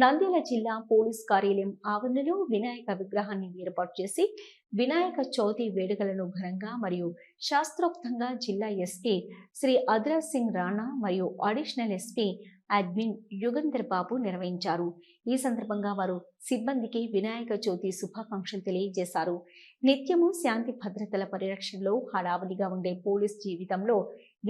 నంద్యాల జిల్లా పోలీస్ కార్యాలయం ఆవరణలో వినాయక విగ్రహాన్ని ఏర్పాటు చేసి వినాయక చవితి వేడుకలను ఘనంగా మరియు శాస్త్రోక్తంగా జిల్లా ఎస్పీ శ్రీ అద్రా సింగ్ రాణా మరియు additional SP admin Yugandhar Babu నిర్వహించారు. ఈ సందర్భంగా వారు సిబ్బందికి వినాయక చవితి శుభాకాంక్షలు తెలియజేశారు. నిత్యము శాంతి భద్రతల పరిరక్షణలో హడావుడిగా ఉండే పోలీస్ జీవితంలో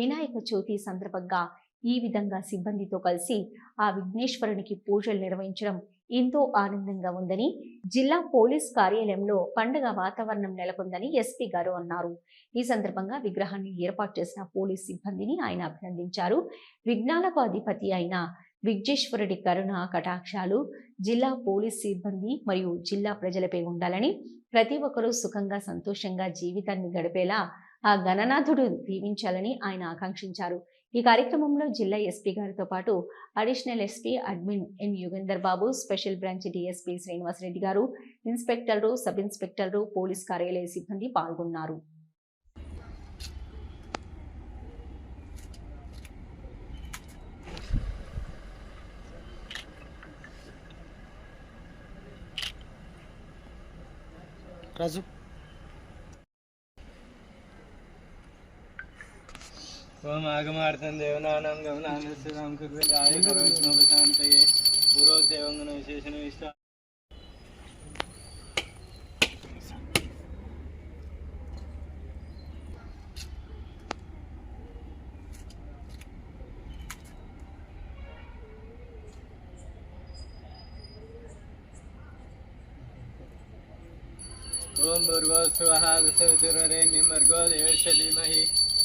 వినాయక చవితి సందర్భంగా ఈ విధంగా సిబ్బందితో కలిసి ఆ విఘ్నేశ్వరునికి పూజలు నిర్వహించడం ఎంతో ఆనందంగా ఉందని జిల్లా పోలీస్ కార్యాలయంలో పండుగ వాతావరణం నెలకొందని ఎస్పీ గారు అన్నారు. ఈ సందర్భంగా విగ్రహాన్ని ఏర్పాటు చేసిన పోలీస్ సిబ్బందిని ఆయన అభినందించారు. విఘ్నాలకు అధిపతి అయిన విఘ్నేశ్వరుడి కరుణ కటాక్షాలు జిల్లా పోలీస్ సిబ్బంది మరియు జిల్లా ప్రజలపై ఉండాలని ప్రతి ఒక్కరూ సుఖంగా సంతోషంగా జీవితాన్ని గడిపేలా ఆ గణనాథుడు దీవించాలని ఆయన ఆకాంక్షించారు. ఈ కార్యక్రమంలో జిల్లా ఎస్పీ గారితో పాటు additional SP admin N Yugender Babu special branch DSP Srinivasareddy గారు ఇన్స్పెక్టర్లు సబ్ ఇన్స్పెక్టర్లు పోలీస్ కార్యాలయ సిబ్బంది పాల్గొన్నారు. రాజు ओम आगमार्थन देवनानां गमनानस्य नाम कृपयाय करोष्मपशान्तये पूर्वोक्तेवङ्गन विशेषण विस्तार ओम भूर्वस्वः दशतिर्वरेण्यं भर्गो देवस्य धीमहि।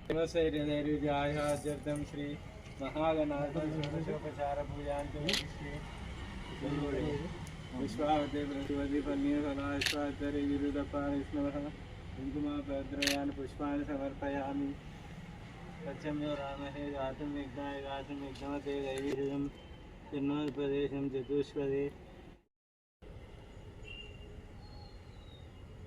క్షేమశైర్యధైర్యాధ్యర్థం శ్రీ మహాగణాథోపచార పూజాంతం విశ్వావతే ప్రతిపది పన్నీఫలాశ్వాతరి విరుదపారిష్ణవ కుంకుమాపద్రయాన్ని పుష్పాన్ని సమర్పయామి సత్యమ్యో రామహే గాతం విఘ్నాయ గాతం విఘ్నవతే దైవీజం జన్మోపదేశం చతుష్పదే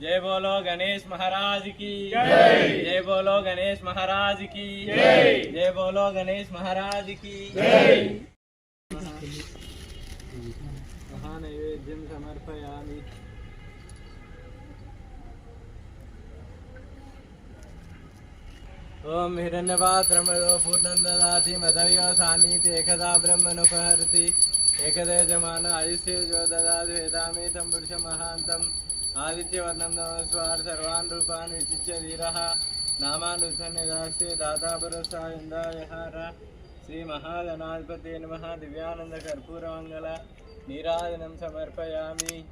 జై బోలో గణేష్ మహారాజ్కి. జై. బోలో గణేష్ మహారాజ్కి. జై. బోలో గణేష్ మహారాజ్కి. మహానైవేద్యం సమర్పయామి. ఓం హిరణ్యపాత్రమదో పూర్ణం దాతి మదవ్యో సానీతి ఏకదా బ్రహ్మనుపహరతి. ఏకదేజమాన ఆయుష్యో దాదాతి వేదామేతం పురుష మహాంతం ఆదిత్యవర్ణం స్వార్ సర్వాన్ రూపాన్ని విచిత్య ధీర నామానుసన్య దాస్యే దాతాపురస్థాయిందాయహార శ్రీ మహాగణాధిపతి నమ. దివ్యానంద కర్పూరమంగళ నీరాజనం సమర్పయామి.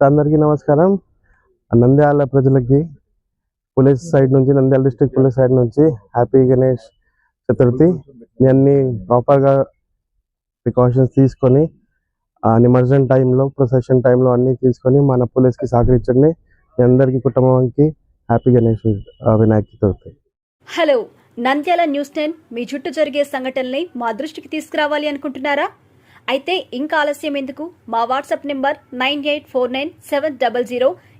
అందరికీ నమస్కారం. నంద్యాల ప్రజలకి పోలీస్ సైడ్ నుంచి నంద్యాల డిస్ట్రిక్ట్ పోలీస్ సైడ్ నుంచి హ్యాపీ గణేష్ చతుర్థి. మీ అన్ని ప్రాపర్గా ప్రికాషన్స్ తీసుకొని నిమజ్జనం టైంలో ప్రొసెషన్ టైంలో అన్నీ తీసుకొని మన పోలీస్కి సహకరించండి. మీ అందరికీ కుటుంబానికి happy Ganesh Vinayaka Chaturthi. Hello Nandyal news ten మీ చుట్టూ జరిగే సంఘటనల్ని మా దృష్టికి తీసుకురావాలి అనుకుంటున్నారా? అయితే ఇంకా ఆలస్యం ఎందుకు? మా WhatsApp number nine eight four nine seven double zero